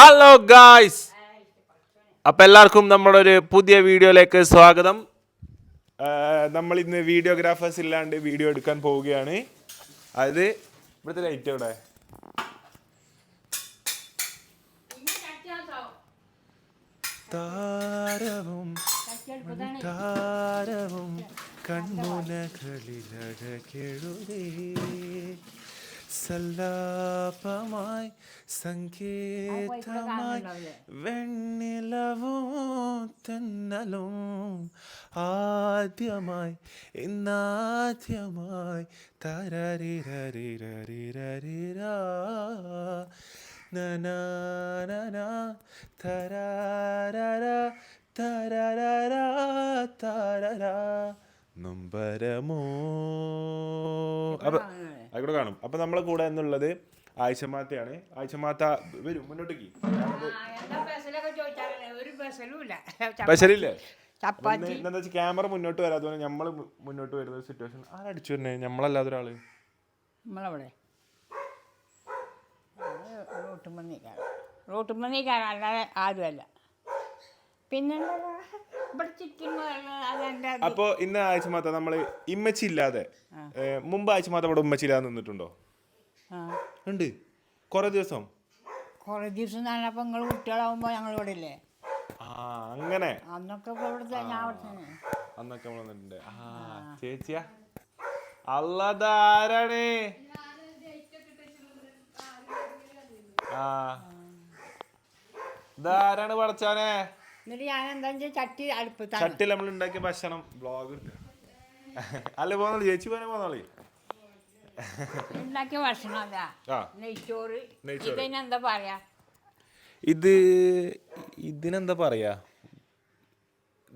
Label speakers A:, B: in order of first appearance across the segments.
A: Hello guys അപ്പം എല്ലാവർക്കും നമ്മുടെ ഒരു പുതിയ വീഡിയോയിലേക്ക് സ്വാഗതം. നമ്മൾ ഇന്ന് വീഡിയോഗ്രാഫേഴ്സ് ഇല്ലാണ്ട് വീഡിയോ എടുക്കാൻ പോവുകയാണ്. അതായത് ഇവിടുത്തെ ലൈറ്റ് എവിടെ? താരവും താരവും കൺമുനകളിലഴകെഴുതേ സല്ലാപമായി സങ്കേതമായി വെണ്ണിലവും തെന്നലും ആദ്യമായി ഇന്നാദ്യമായി തരരിരരിരരിരരിരാ. നനാനന തരാരര തരരര തരര. നൊമ്പരമോ? അപ്പൊ അവിടെ കാണും. അപ്പൊ നമ്മളെ കൂടെ എന്നുള്ളത് ആയിഷമാത്തയാണ്. ആയിഷമാത്ത വരും മുന്നോട്ടേക്ക്. സ്പെഷ്യലില്ലേ എന്താ വെച്ചാൽ ക്യാമറ മുന്നോട്ട് വരാത്തതുകൊണ്ട് നമ്മൾ മുന്നോട്ട് വരുന്ന ഒരു സിറ്റുവേഷൻ ആരടിച്ചു തന്നെ നമ്മളല്ലാതെ ഒരാൾ.
B: നമ്മളവിടെ. റോട്ടുമ്പോൾ നീക്കാണ് അല്ലാതെ ആരുമല്ല. പിന്നെന്താ?
A: അപ്പൊ ആഴ്ച മാത്രം നമ്മൾ ഇമ്മച്ചി ഇല്ലാതെ മുമ്പ് ആഴ്ച മാത്രം ഇവിടെ ഉമ്മച്ചി ഇല്ലാതെ നിന്നിട്ടുണ്ടോ ഉണ്ട്. കുറെ ദിവസം?
B: കുറേ ദിവസം നല്ലപ്പോൾ നിങ്ങൾ കുട്ടികളാവുമ്പോ ഞങ്ങൾ ഇവിടെ ഇല്ലേ?
A: അങ്ങനെ?
B: അന്നൊക്കെ
A: അന്നൊക്കെ നമ്മൾ വന്നിട്ടുണ്ട് ആ ചേച്ചിയാ? അല്ലതാരാണ് ആ. ഇതാരാണ് പഠിച്ചാനെ
B: എന്നിട്ട് ഞാൻ എന്താ വെച്ചാൽ ചട്ടി അടുപ്പത്താണ്
A: ചട്ടിൽ നമ്മൾ ഉണ്ടാക്കിയ ഭക്ഷണം ബ്ലോഗ് അല്ല പോന്നോളി? ചേച്ചി പോനെ പോന്നോളി?
B: ഉണ്ടാക്കിയ ഭക്ഷണം അതാ
A: ആ.
B: നെയ്ച്ചോറ്. ഇതിനെന്താ പറയാ?
A: ഇത് ഇതിനെന്താ പറയാ?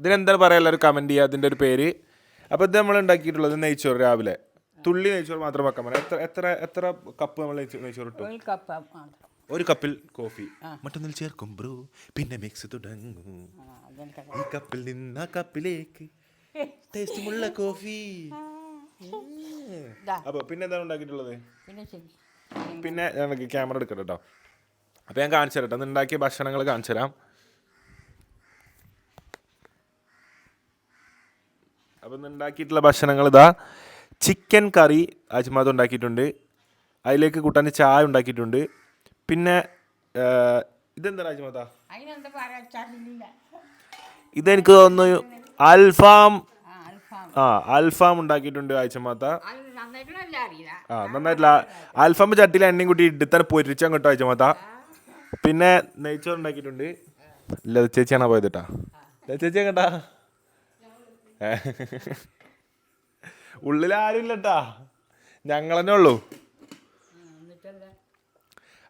A: ഇതിനെന്താ പറയാ? എല്ലാവരും കമന്റ് ചെയ്യാ അതിന്റെ ഒരു പേര്. അപ്പൊ ഇത് നമ്മൾ ഉണ്ടാക്കിയിട്ടുള്ളത് നെയ്ച്ചോറ് രാവിലെ. തുള്ളി നെയ്ച്ചോറ് മാത്രം വെക്കാൻ പറയാം എത്ര എത്ര എത്ര കപ്പ് നമ്മൾ നെയ്ച്ചോറ് ഇട്ടു?
B: ഒരു കപ്പ് മാത്രം.
A: ഒരു കപ്പിൽ കോഫി. മറ്റൊന്നിൽ ചേർക്കും ബ്രോ. പിന്നെ മിക്സ് തുടങ്ങും. ഈ കപ്പിൽ നിന്ന് ആ കപ്പിലേക്ക് ടേസ്റ്റുമുള്ള കോഫി.
B: ദാ.
A: അപ്പൊ പിന്നെ എന്താണ് ഉണ്ടാക്കിയിട്ടുള്ളത്?
B: പിന്നെ
A: ഞാൻ ക്യാമറ എടുക്കട്ടെ കേട്ടോ അപ്പൊ ഞാൻ കാണിച്ചു തരട്ടെ അന്ന് ഉണ്ടാക്കിയ ഭക്ഷണങ്ങൾ കാണിച്ചു തരാം. അപ്പൊ ഇന്ന് ഉണ്ടാക്കിയിട്ടുള്ള ഭക്ഷണങ്ങൾ ഇതാ. ചിക്കൻ കറി അജ്മാദ് ഉണ്ടാക്കിയിട്ടുണ്ട്. അതിലേക്ക് കൂട്ടാൻ ചായ ഉണ്ടാക്കിയിട്ടുണ്ട്. പിന്നെ ഇതെന്താ
B: ചതിലില്ല
A: ഇതെനിക്ക് തോന്നുന്നു അൽഫാം.
B: ആ അൽഫാം.
A: ഉണ്ടാക്കിയിട്ടുണ്ട് ആഴ്ചമാത്ത
B: നന്നായിട്ടുള്ള
A: ആ നന്നായിട്ടില്ല അൽഫാം ചട്ടിയിൽ എണ്ണയും കൂട്ടി ഇടുത്താൻ പൊരിച്ചാൽ കേട്ടോ ആഴ്ചമാത്ത പിന്നെ നെയ്ച്ചോറ് ഉണ്ടാക്കിയിട്ടുണ്ട്. ഇല്ല ചേച്ചിയാണോ പോയത് കേട്ടാ ചേച്ചി കേട്ടാ ഉള്ളിൽ ആരും ഇല്ലട്ടാ ഞങ്ങൾ തന്നെ ഉള്ളൂ.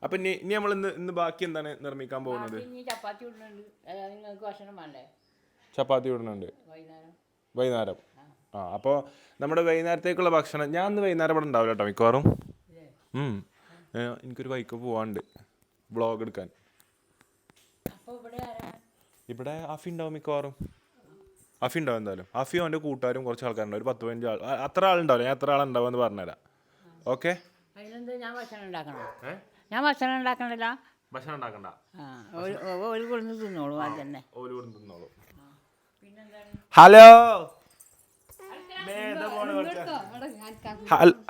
A: അപ്പൊ ഇനി ഇനി നമ്മൾ ഇന്ന് ഇന്ന് ബാക്കി എന്താണ് നിർമ്മിക്കാൻ പോകുന്നത്?
B: ഇനി ചപ്പാത്തി ഇടുന്നുണ്ട്. അതായത് നിങ്ങൾക്ക് ഭക്ഷണം വേണ്ടേ?
A: ചപ്പാത്തി ഇടുന്നുണ്ട്.
B: വൈകുന്നേരം.
A: വൈകുന്നേരം. ആ. അപ്പോൾ നമ്മുടെ വൈകുന്നേരത്തേക്കുള്ള ഭക്ഷണം ഞാൻ ഇന്ന് വൈകുന്നേരം ഇവിടെ ഉണ്ടാവില്ല കേട്ടോ മിക്കവാറും. ഉം. ഏ, എനിക്കൊരു ബൈക്ക് പോവാണ്ട് ബ്ലോഗ് എടുക്കാൻ.
B: അപ്പോൾ ഇവിടെ ആരാ?
A: ഇവിടെ അഫി ഉണ്ടാവും മിക്കവാറും. അഫി ഉണ്ടാവും എന്തായാലും. അഫിയും അവന്റെ കൂട്ടുകാരും കുറച്ച് ആൾക്കാരുണ്ടാവും. ഒരു പത്ത് പതിനഞ്ച് ആൾ. ആ, അത്ര ആളുണ്ടാവില്ല. ഞാൻ എത്ര ആളുണ്ടാവും എന്ന് പറഞ്ഞുതരാം ഓക്കെ
B: അതിനെന്താ? ഞാൻ ഭക്ഷണം ഉണ്ടാക്കണം? ഞാൻ ഭക്ഷണം ഉണ്ടാക്കണില്ല
A: ഭക്ഷണം ഉണ്ടാക്കണ്ട.
B: ആ ഒരു ഒ- ഒരു കൊടുന്ന് തിന്നോളൂ അത് തന്നെ.
A: ഓൽ ഇവിടെ തിന്നോളൂ.
B: പിന്നെന്താണ്
A: ഹലോ?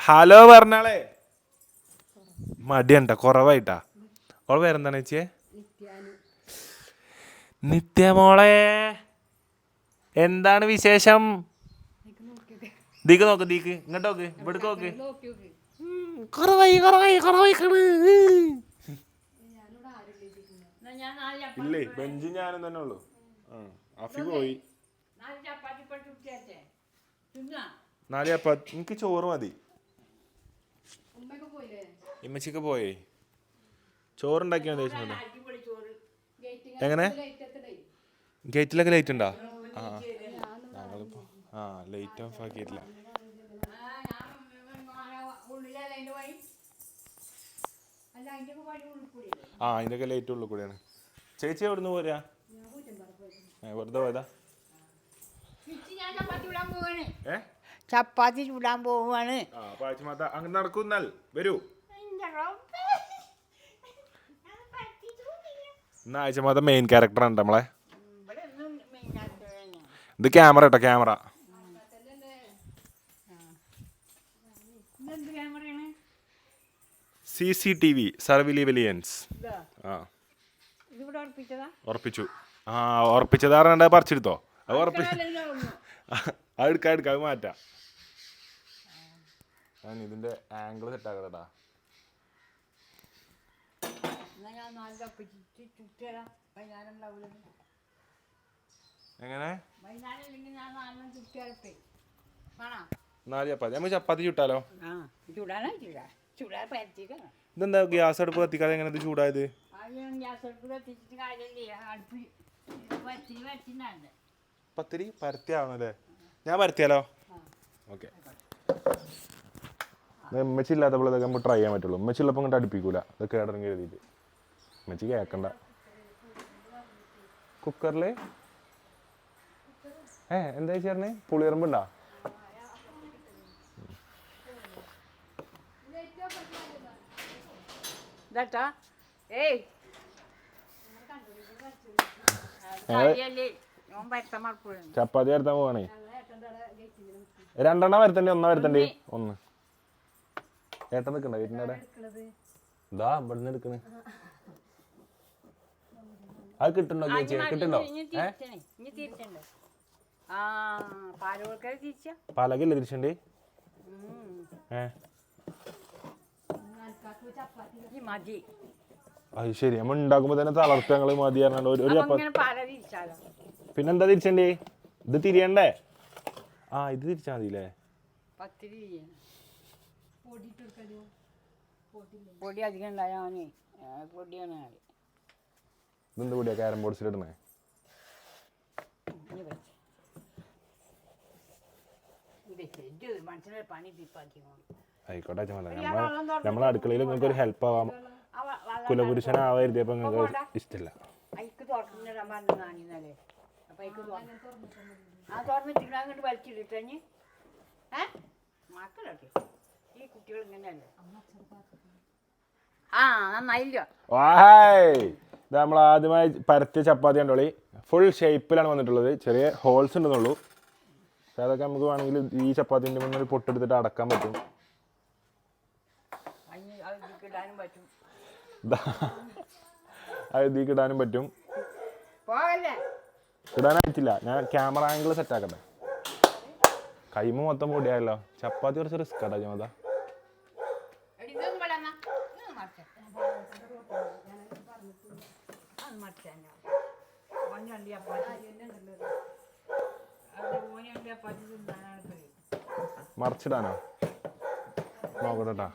A: ഹലോ പറഞ്ഞാളേ. മടിയണ്ട? കുറവായിട്ടാ. ഓൾ പേരെന്താണ് ചേച്ചിയെ? നിത്യമോളെ എന്താണ് വിശേഷം? ദീക്ക് നോക്ക് ദീക്ക്. ഇങ്ങോട്ട് നോക്ക് ഇവിടേക്ക് നോക്ക്. കുറവായി കുറവായി കുറവായി
B: എന്നാ ഞാൻ നാല് ചപ്പാത്തി
A: ഇല്ലേ ബെഞ്ച് ഞാനും തന്നെ ഉള്ളൂ. അഫി പോയി.
B: നാല് ചപ്പാത്തി
A: എനിക്ക് ചോറ് മതി. ഇമ്മച്ചിക്ക് പോയേ. ചോറുണ്ടാക്കിയാൽ ദേഷ്യം
B: അടിപൊളി ചോറ്.
A: എങ്ങനെ? ഗേറ്റിലൊക്കെ ലൈറ്റ് ഉണ്ടോ? ആ ഞങ്ങളിപ്പോ ആ ലൈറ്റ് ഓഫ് ആക്കിയിട്ടില്ല
B: ആ ഞാൻ ഉള്ളിലല്ല അതിന്റെ വഴി അല്ല അതിന്റെ വഴി ഉള്ളിൽ കൂടി
A: ആ അതിന്റെയൊക്കെ ലൈറ്റ് ഉള്ളിൽ കൂടിയാണ്. ചേച്ചി എവിടുന്ന് പോരാ? വെറുതെ പോയതാ?
B: ഞാൻ ചപ്പാത്തി വിടാൻ പോവാണ്.
A: ഏ?
B: ചപ്പാത്തി ചൂടാൻ പോവാണ്.
A: അങ്ങനെ നടക്കുന്നാൽ വരൂ. ഇന്ന് ആഴ്ച മാത്രം മെയിൻ ക്യാരക്ടർ ആണ് നമ്മളെ. ഇത് ക്യാമറ കേട്ടോ ക്യാമറ
B: ഇതെന്ത് ക്യാമറയാണ്
A: C C T V
B: surveillance
A: ആ. ഉറപ്പിച്ചു. ആ ഉറപ്പിച്ചതാറണ്ട പറിച്ചെടുത്തോ? അത് ഉറപ്പിച്ചു. അത് എടുക്കാം എടുക്കാം അത് മാറ്റാം. ഞാൻ ഇതിന്റെ ആംഗിൾ സെറ്റ്
B: ഉണ്ടാവില്ല
A: എങ്ങനെ? നാല് ചപ്പാത്തി. നമുക്ക് ചപ്പാത്തി ചുട്ടാലോ?
B: ആ ചൂടാനാ ചൂടാ ചൂടാൻ പരത്തിക്കണം
A: ഇതെന്താ ഗ്യാസ് അടുപ്പ് കത്തിക്കാതെ എങ്ങനെ ഇത് ചൂടായത്?
B: ആദ്യം ഗ്യാസ് അടുപ്പ് കത്തിച്ചിട്ട് കാര്യമില്ലേ. അടുപ്പ് പരത്തി പരത്തിണ്ടാണ്ട്
A: പത്തിരി പരത്തിയാണല്ലേ ഞാൻ പരത്തിയാലോ? ഓക്കെ. ഉമ്മച്ചി ഇല്ലാത്തപ്പോൾ ഇതൊക്കെ നമുക്ക് ട്രൈ ചെയ്യാൻ പറ്റുള്ളൂ. ഉമ്മച്ചി ഉള്ളപ്പോൾ ഇങ്ങോട്ട് അടുപ്പിക്കൂല. ഇത് കേടറങ്ങി എഴുതിയിട്ട് ഉമ്മച്ചി കേൾക്കണ്ട കുക്കറിൽ ഏ എന്താ ചേർന്നേ? പുളിയറമ്പുണ്ടാ?
B: ഇതാട്ടാ. ഏയ്.
A: ചപ്പാത്തി വരുത്താൻ പോവാണേ. രണ്ടെണ്ണം വരുത്തണ്ടേ? ഒന്നാ വരുത്തണ്ടേ? ഒന്ന്. ഏട്ടൻ നിക്കണ്ട വീട്ടിന്റെ ഇതാ ഇവിടുന്ന് എടുക്കണ്. അത് കിട്ടുണ്ടോ ചേച്ചി? കിട്ടുണ്ടോ?
B: ഇനി
A: തിരിച്ചണ്ടേ?
B: തിരിച്ചണേ ഇനി തിരിച്ചണ്ട് ആ പാൽ കൊടുക്കാതെ തിരിച്ച
A: പാലകില്ല തിരിച്ചുണ്ട് ഏ
B: ഈ മതി.
A: അത് ശരി. നമ്മൾ ഉണ്ടാക്കുമ്പോ തന്നെ തളർത്ത് ഞങ്ങൾ മതി ഒരു ഒരു ചപ്പാത്തി പിന്നെന്താ തിരിച്ചണ്ടേ? ഇത് തിരിയണ്ടേ? ആ ഇത് തിരിച്ചാ മതിയില്ലേ?
B: പൊടി അധികം ഉണ്ടായാൽ പൊടിയാണ് ആൾ.
A: ഇതെന്ത് കൂടിയാ ക്യാരം ബോർഡ്സിലിടണേ
B: മനസ്സിലായി പണി തിപ്പാക്കി
A: ആയിക്കോട്ടെ അച്ഛൻ നമ്മളെ നമ്മളെ അടുക്കളയിൽ നിങ്ങൾക്ക് ഒരു ഹെൽപ്പ് ആവാം.
B: കുലപുരുഷനാവരുത് അപ്പൊ നിങ്ങൾക്ക്
A: ഇഷ്ടമല്ല ഇത് നമ്മൾ ആദ്യമായി പരത്തിയ ചപ്പാത്തി കണ്ടോളി. ഫുൾ ഷേപ്പിലാണ് വന്നിട്ടുള്ളത്. ചെറിയ ഹോൾസ് ഉണ്ടെന്നുള്ളൂ. പക്ഷെ അതൊക്കെ നമുക്ക് വേണമെങ്കിൽ ഈ ചപ്പാത്തിന്റെ മുന്നിൽ പൊട്ടെടുത്തിട്ട് അടക്കാൻ പറ്റും
B: അതിന് അത് ഇതിക്ക് ഇടാനും പറ്റും
A: ദാ, അത് ഇതിൽ ഇടാനും പറ്റും. ഇടാനായിട്ടില്ല ഞാൻ ക്യാമറ ആംഗിൾ സെറ്റ് ആക്കട്ടെ. കൈമ മൊത്തം പൊടിയായല്ലോ. ചപ്പാത്തി കുറച്ച് റിസ്ക് ആട്ടാ ചുമത
B: മറിച്ചിടാനോ? ഇതൊന്നും ഇവിടെ എന്നാ ഇതൊന്ന് മറിച്ചേ അത് മറിച്ചാ ഓൻ രണ്ട് ചപ്പാത്തി അത് ഓന് രണ്ട് ചപ്പാത്തി തിന്നാനാണ് കഴിയും
A: മറിച്ചിടാനോ നോക്കട്ടെ കേട്ടാ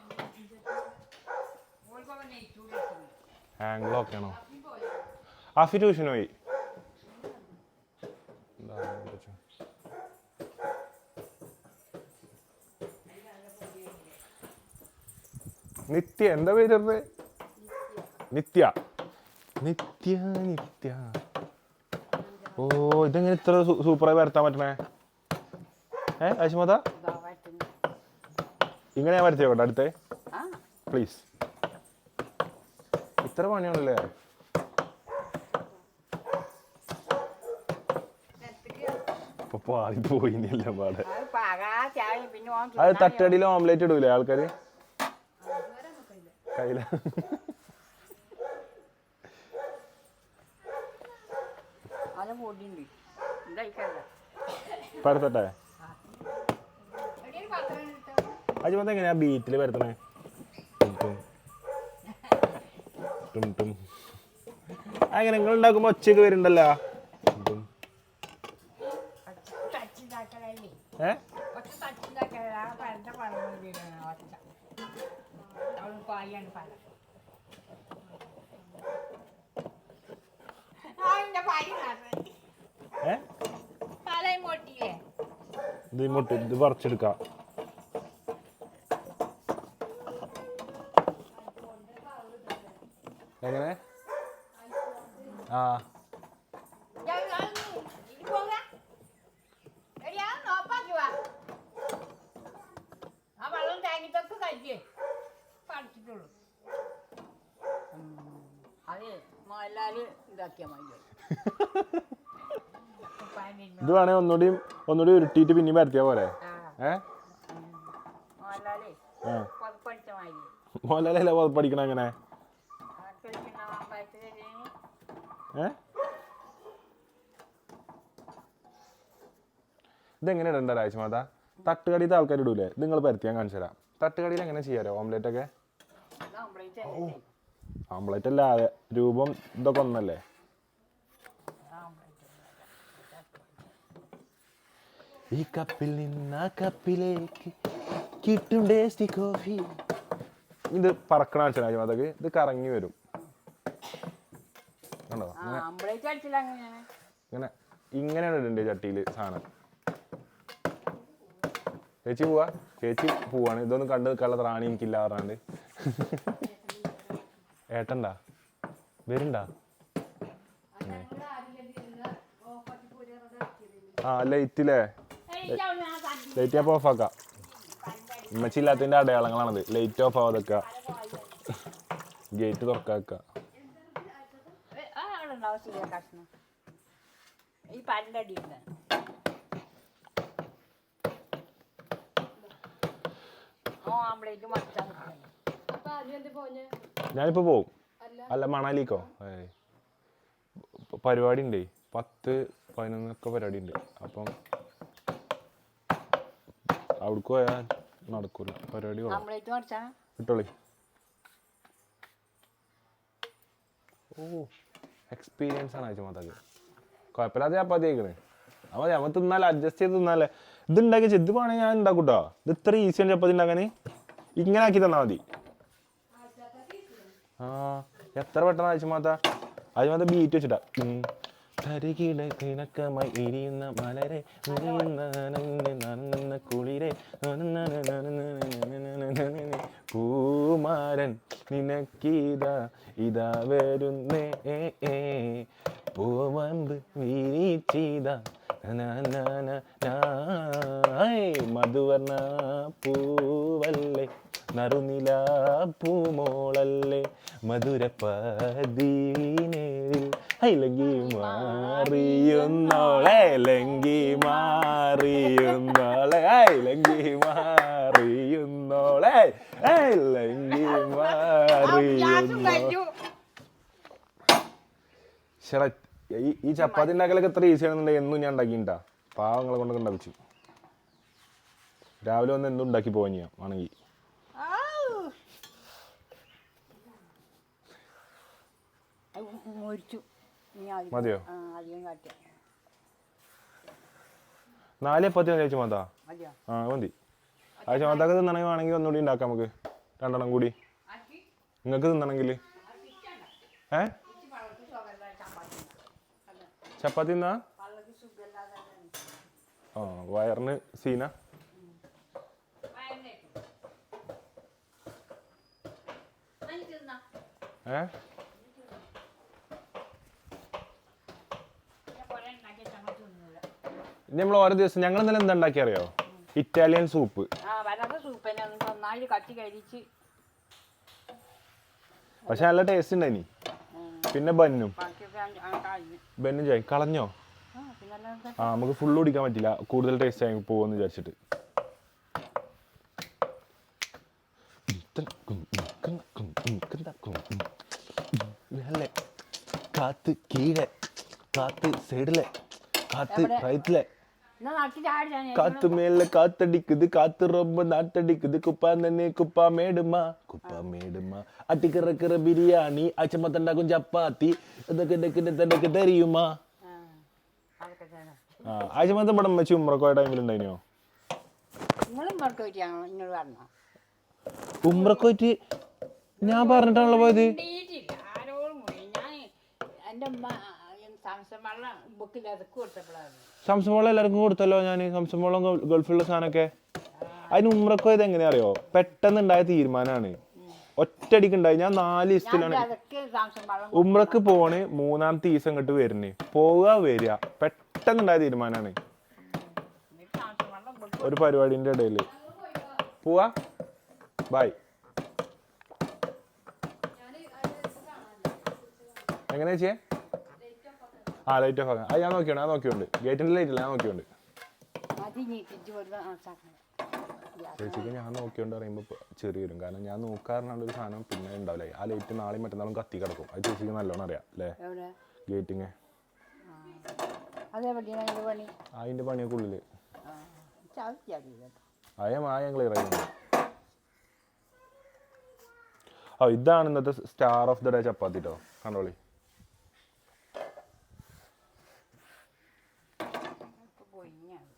B: ഓൾക്കൊക്കെ നെയ്ച്ചൂട് വെച്ചിട്ടുണ്ട്.
A: ആംഗിൾ ഓക്കെ ആണോ ആഫി ട്യൂഷന് പോയി? നിത്യ എന്താ പേര് നിത്യ നിത്യ നിത്യ ഓ ഇതെങ്ങനെ ഇത്ര സൂപ്പറായി വരുത്താൻ പറ്റണേ ഏ അശ്മത
B: ഇങ്ങനെ ഞാൻ
A: ഇങ്ങനെ വരത്തിയോട്ടെ അടുത്തേ പ്ലീസ് ഇത്ര പണിയാണല്ലേ? ഇപ്പൊ പാതി പോയില്ല പാടെ?
B: അത്
A: തട്ടടിയിൽ ഓംലേറ്റ് ഇടൂലേ ആൾക്കാര്? കയ്യില. പരത്തട്ടെ അജിമത്ത് എങ്ങനെയാ ബീറ്റിൽ പരത്തണേ ടും ടും. ടും ടും. അങ്ങനെ നിങ്ങൾ ഉണ്ടാക്കുമ്പോ ഒച്ചയൊക്കെ വരുന്നുണ്ടല്ലോ. ഏ? ഇത് മുട്ട് ഇത് പറിച്ചെടുക്കാം എങ്ങനെ ആ
B: ഞാൻ കാണുന്നു. ഇത് പോകാ. എടി, ആ നോപ്പാക്കി വാ. ആ വെള്ളം തേങ്ങിത്തൊക്കെ കഴിക്കേ പഠിച്ചിട്ടുള്ളൂ അതെ മോഹൻലാൽ ഇതാക്കിയാൽ മതി പനി
A: ഇത് വേണേ ഒന്നുകൂടി ഒന്നുകൂടി ഉരുട്ടിയിട്ട് പിന്നെ പരത്തിയാ പോരെ?
B: ആ.
A: ഏ? മോഹൻലാലല്ലേ പഠിക്കണം അങ്ങനെ? ഏ? ഇതെങ്ങനെ ഇടണ്ട രാജ്മാത തട്ടുകടിയിൽ ആൾക്കാർ ഇടൂലേ നിങ്ങൾ പരത്തിയാൻ കാണിച്ചു തരാം തട്ടുകടിയിൽ എങ്ങനെ ചെയ്യാരോ ഓംലെറ്റ് ഒക്കെ ഓംലെറ്റ് അല്ല രൂപം ഇതൊക്കെ ഒന്നല്ലേ? ഈ കപ്പിൽ നിന്ന് ആ കപ്പിലേക്ക് കിട്ടും ടേസ്റ്റി കോഫി ഇത് പറക്കണ കാണിച്ചു അതൊക്കെ ഇത് കറങ്ങി വരും. കണ്ടോ? ഇങ്ങനെ ഇങ്ങനെയാണ് ഇടണ്ടേ ചട്ടിയിൽ സാധനം. ചേച്ചി പോവാ? ചേച്ചി പോവാണ്. ഇതൊന്നും കണ്ടു നിൽക്കാനുള്ള റാണി എനിക്കില്ല പറഞ്ഞാണ്ട്. ഏട്ടണ്ടാ വരുണ്ടാ? ആ ലൈറ്റില്ലേ ലൈറ്റ് ഞാൻ ഓഫ് ആക്കാം ഉമ്മച്ചി ഇല്ലാത്തതിന്റെ അടയാളങ്ങളാണത് ലൈറ്റ് ഓഫ് ആവാതൊക്കെ. ഗേറ്റ് തുറക്കാക്ക.
B: ആ അവിടെ
A: ഞാനിപ്പോ പോകും അല്ല. മണാലിക്കോ? പരിപാടി ഉണ്ടേ പത്ത് പതിനൊന്നൊക്കെ പരിപാടി ഉണ്ട് അപ്പം അവിടേക്ക് പോയാൽ നടക്കൂല. പരിപാടി കിട്ടോളി ഓ എക്സ്പീരിയൻസ് ആണ് അയച്ചു മതക്ക് കുഴപ്പമില്ലാതെ ചപ്പാത്തി കഴിക്കണേ അപ്പോൾ നമ്മൾ തിന്നാലേ അഡ്ജസ്റ്റ് ചെയ്ത് തിന്നാലേ. ഇത് ഉണ്ടാക്കി ഇത് വേണമെങ്കിൽ ഞാൻ ഉണ്ടാക്കൂട്ടോ ഇത് ഇത്ര ഈസിയാണ് ചപ്പാത്തി ഉണ്ടാക്കാൻ ഇങ്ങനെ ആക്കി തന്നാൽ മതി. എത്ര പെട്ടെന്ന് അജിമാത്ത അജിമാത്ത ബീറ്റ് വെച്ചിട്ടാ. ഇരിയുന്ന മലരെ കുളിരെ പൂമാരൻ നിനക്കിതാ ഇതാ വരുന്നേ. പൂവമ്പ് വീരിച്ചിതാ മധുവർണ പൂവല്ലേ. നറുനില പൂമോളല്ലേ? മധുരപ്പദീനേരിൽ ഐലങ്കി മാറിയുന്നോളെ ലങ്കി മാറിയുന്നോളെ ഐലങ്കി മാറിയുന്നോളെ ഐലങ്കി മാറിയുന്നോളെ ശര ഈ ഈ ചപ്പാത്തി ഉണ്ടാക്കലൊക്കെ എത്ര ഈസി ആണെന്നുണ്ടെങ്കിൽ എന്നും ഞാൻ ഉണ്ടാക്കിണ്ടാ പാവങ്ങളെ കൊണ്ടൊക്കെ ഉണ്ടാക്കിച്ചു. രാവിലെ വന്ന് എന്തും ഉണ്ടാക്കി പോവാൻ ചെയ്യാം ആണെങ്കിൽ
B: മുരിച്ചു.
A: മതിയോ?
B: ആ അധികം കാട്ടിയ.
A: നാല് ചപ്പാത്തി മതി ചേച്ചി മാതാ ആ മതി. ആ മാതാക്ക് തിന്നണമെങ്കിൽ വേണമെങ്കിൽ ഒന്നുകൂടി ഉണ്ടാക്കാം നമുക്ക്. രണ്ടെണ്ണം കൂടി. നിങ്ങൾക്ക് തിന്നണമെങ്കിൽ. ഏ? ചപ്പാത്തി തിന്നാ? ആ വയറിന് സീന. ഏ? ഇനി നമ്മൾ ഓരോ ദിവസം ഞങ്ങൾ ഇന്നലെ എന്താ ഉണ്ടാക്കി അറിയോ? ഇറ്റാലിയൻ സൂപ്പ് പക്ഷെ നല്ല ടേസ്റ്റ് ഉണ്ടായിനി. പിന്നെ ബന്നും. ബന്നും ചായ. കളഞ്ഞോ?
B: ആ
A: നമുക്ക് ഫുള്ള് കുടിക്കാൻ പറ്റില്ല. കൂടുതൽ ടേസ്റ്റ് ആയി പോകുമെന്ന് വിചാരിച്ചിട്ട്. കാത്ത് കീഴെ കാത്ത് സൈഡിലെ കാത്ത്? റൈറ്റിലെ
B: എന്നാ നട്ടി ചാടി ഞാൻ
A: காத்து மேல காத்தடிக்குது காத்து ரொம்ப நாத்தடிக்குது குப்பா தண்ணி குப்பா மேடுமா குப்பா மேடுமா அட்டிக்கிறக்கிற பிரியாணி அச்சமத்தண்டா ചപ്പാത്തി ഇതൊക്കെ ഇതൊക്കെ ഇതൊക്കെ தெரியுமா
B: ആ അതൊക്കെ തന്നെ
A: ആ ആഴ്ചമത്തം ഇവിടെ വെച്ച് ഉമ്രക്കോയ ടൈമിൽ ഉണ്ടായിനോ
B: നിങ്ങളും പുറത്ത് പോയിട്ടാണോ ഇങ്ങോട്ട് പറഞ്ഞോ
A: ഉമ്രക്കോയിട്ട് ഞാൻ പറഞ്ഞിട്ടാണല്ലോ പോയത്
B: കിട്ടിയിട്ടില്ല ആരോടും പോയി ഞാൻ എൻ്റെ ഉമ്മ സംസം വെള്ളം ബുക്കിൽ അതൊക്കെ കൊടുത്തപ്പോഴാണ്
A: സംസമോളം എല്ലാവർക്കും കൊടുത്തല്ലോ ഞാൻ സംസമോളം ഗൾഫിലുള്ള സാധനമൊക്കെ. അതിന് ഉമ്രക്കോ ഇത് എങ്ങനെയാ അറിയോ പെട്ടെന്ന് ഉണ്ടായ തീരുമാനമാണ് ഒറ്റയടിക്ക് ഉണ്ടായി ഞാൻ നാല് ദിവസത്തിലാണ്
B: സംസം
A: ഉമ്രക്ക് പോണ് മൂന്നാമത്തെ ദിവസം ഇങ്ങോട്ട് വരുന്നേ പോവുക വരിക. പെട്ടെന്നുണ്ടായ തീരുമാനമാണ്
B: സംസം
A: ഒരു പരിപാടിന്റെ ഇടയിൽ. പോവാ. ബൈ എങ്ങനെയാ ചെയ്യേ? ആ ലൈറ്റ് ഓഫ് ആക്കാം. ഞാൻ നോക്കിയുണ്ട് ഞാൻ നോക്കിയോണ്ട് ഗേറ്റിന്റെ ലൈറ്റ് ഇല്ല ഞാൻ നോക്കിയുണ്ട് ചേച്ചിക്ക് ഞാൻ നോക്കിയോണ്ട് പറയുമ്പോൾ ചെറിയ വരും. കാരണം ഞാൻ നോക്കാറുണ്ട് ഒരു സാധനം പിന്നെ ഉണ്ടാവില്ല. ആ ലൈറ്റ് നാളെയും മറ്റന്നാളും കത്തി കിടക്കും. അത് ചേച്ചിക്ക് നല്ലോണം അറിയാം അല്ലേ? ഗേറ്റിങ്.
B: അതിന്റെ
A: അതിന്റെ പണിയൊക്കെ
B: ഉള്ളിൽ.
A: അയം ആയം ക്ലിയർ ആയിരുന്നു ആ ഇതാണ് ഇന്നത്തെ star of the day chapati കേട്ടോ കണ്ടോളി
B: ഇപ്പൊ പൊയിഞ്ഞാണ്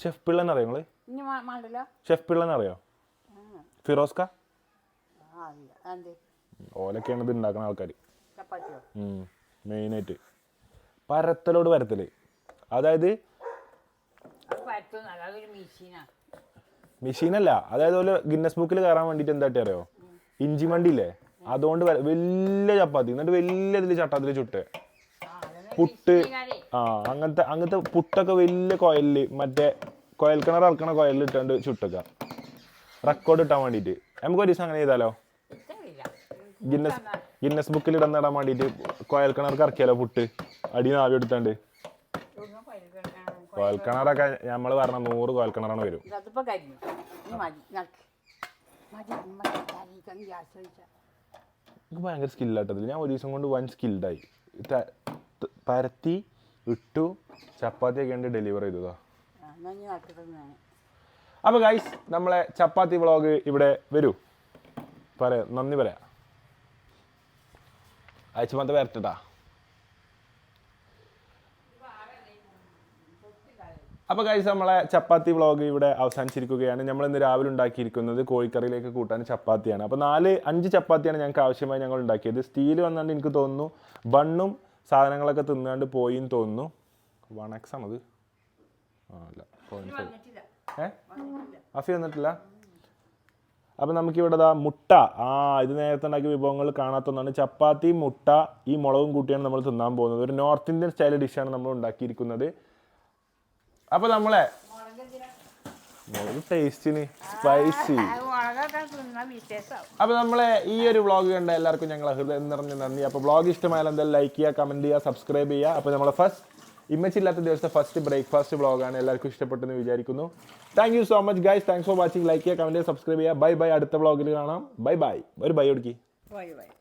A: ഷെഫ് പിള്ളൻ അറിയോ നിങ്ങൾ?
B: ഇനി മാണ്ടല്ലോ.
A: ഷെഫ് പിള്ളൻ അറിയോ? ഫിറോസ്ക?
B: എന്ത്
A: ഓലൊക്കെയാണ് ഇത് ഉണ്ടാക്കുന്ന ആൾക്കാർ മെയിനായിട്ട്. പരത്തലോട് പരത്തൽ. അതായത് മെഷീനല്ല. അതായത് പോലെ ഗിന്നസ് ബുക്കിൽ കയറാൻ വേണ്ടിയിട്ട് എന്തായിട്ട് അറിയോ? ഇഞ്ചി മണ്ടിയില്ലേ? അതുകൊണ്ട് വലിയ ചപ്പാത്തി. എന്നിട്ട് വലിയ ഇതിൽ ചട്ടാത്തിൽ ചുട്ട്. പുട്ട് ആ അങ്ങനത്തെ അങ്ങനത്തെ പുട്ടൊക്കെ വലിയ കോയലിൽ മറ്റേ കോയൽ കിണർ ഇറക്കണ കോയലിൽ ഇട്ടാണ്ട് ചുട്ടൊക്കെ. റെക്കോർഡ് ഇട്ടാൻ വേണ്ടിയിട്ട് നമുക്ക് ഒരു ദിവസം അങ്ങനെ ചെയ്താലോ? ഗിന്നസ് ഗിന്നസ് ബുക്കിൽ ഇടന്നിടാൻ വേണ്ടിയിട്ട് കോയൽ കിണർക്ക് ഇറക്കിയാലോ പുട്ട്? അടി നാവി എടുത്താണ്ട്. കോയൽ കിണറൊക്കെ നമ്മൾ പറഞ്ഞ നൂറ് കോയൽ കിണറാണ് വരും എനിക്ക് ഭയങ്കര സ്കില്ലാട്ടതിൽ ഞാൻ ഒരു ദിവസം കൊണ്ട് വൻ സ്കിൽഡായി പരത്തി ഇട്ടു ചപ്പാത്തിയൊക്കെ ഉണ്ട് ഡെലിവർ ചെയ്തതാ. അപ്പോൾ ഗൈസ് നമ്മളെ ചപ്പാത്തി വ്ളോഗ് ഇവിടെ വരൂ. പറയാ നന്ദി പറയാം. മാത്രം വരട്ടട്ടാ അപ്പോൾ ഗൈസ് നമ്മളെ ചപ്പാത്തി വ്ളോഗ് ഇവിടെ അവസാനിച്ചിരിക്കുകയാണ്. നമ്മൾ ഇന്ന് രാവിലെ ഉണ്ടാക്കിയിരിക്കുന്നത് കോഴിക്കറിയിലേക്ക് കൂട്ടാൻ ചപ്പാത്തിയാണ്. അപ്പോൾ നാല് അഞ്ച് ചപ്പാത്തിയാണ് ഞങ്ങൾക്ക് ആവശ്യമായി ഞങ്ങൾ ഉണ്ടാക്കിയത്. സ്റ്റീൽ വന്നാണ്ട് എനിക്ക് തോന്നുന്നു ബണ്ണും സാധനങ്ങളൊക്കെ തിന്നാണ്ട് പോയി എന്ന് തോന്നുന്നു. വൺ എക്സ് ആണത് ആ അല്ല. പോയിന്റ് ഫൈവ് ഏ? അഫി വന്നിട്ടില്ല? അപ്പം നമുക്കിവിടെ ദാ മുട്ട. ആ ഇത് നേരത്തെ ഉണ്ടാക്കിയ വിഭവങ്ങൾ കാണാത്തൊന്നാണ് ചപ്പാത്തി മുട്ട ഈ മുളകും കൂട്ടിയാണ് നമ്മൾ തിന്നാൻ പോകുന്നത്. ഒരു നോർത്ത് ഇന്ത്യൻ സ്റ്റൈൽ ഡിഷാണ് നമ്മൾ ഉണ്ടാക്കിയിരിക്കുന്നത്. അപ്പോൾ നമ്മളെ മുളക് ടേസ്റ്റിന് സ്പൈസി അപ്പോൾ നമ്മളെ ഈ ഒരു വ്ളോഗ് കണ്ട എല്ലാവർക്കും ഞങ്ങൾ ഹൃദയം നിറഞ്ഞ നന്ദി. അപ്പോൾ വ്ളോഗ് ഇഷ്ടമായാലും എന്തായാലും ലൈക്ക് ചെയ്യുക കമന്റ് ചെയ്യുക സബ്സ്ക്രൈബ് ചെയ്യുക. അപ്പോൾ നമ്മളെ ഫസ്റ്റ് ഇമേജ് ഇല്ലാത്ത ദിവസത്തെ ഫസ്റ്റ് ബ്രേക്ക്ഫാസ്റ്റ് വ്ളോഗാണ് എല്ലാവർക്കും ഇഷ്ടപ്പെട്ടെന്ന് വിചാരിക്കുന്നു. Thank you so much guys thanks for watching like ചെയ്യുക കമന്റ് ചെയ്യുക സബ്സ്ക്രൈബ് ചെയ്യുക. ബൈ ബൈ അടുത്ത വ്ളോഗിൽ കാണാം. ബൈ ബൈ ഒരു ബൈ ഒടുക്കി
B: ബൈ പോയി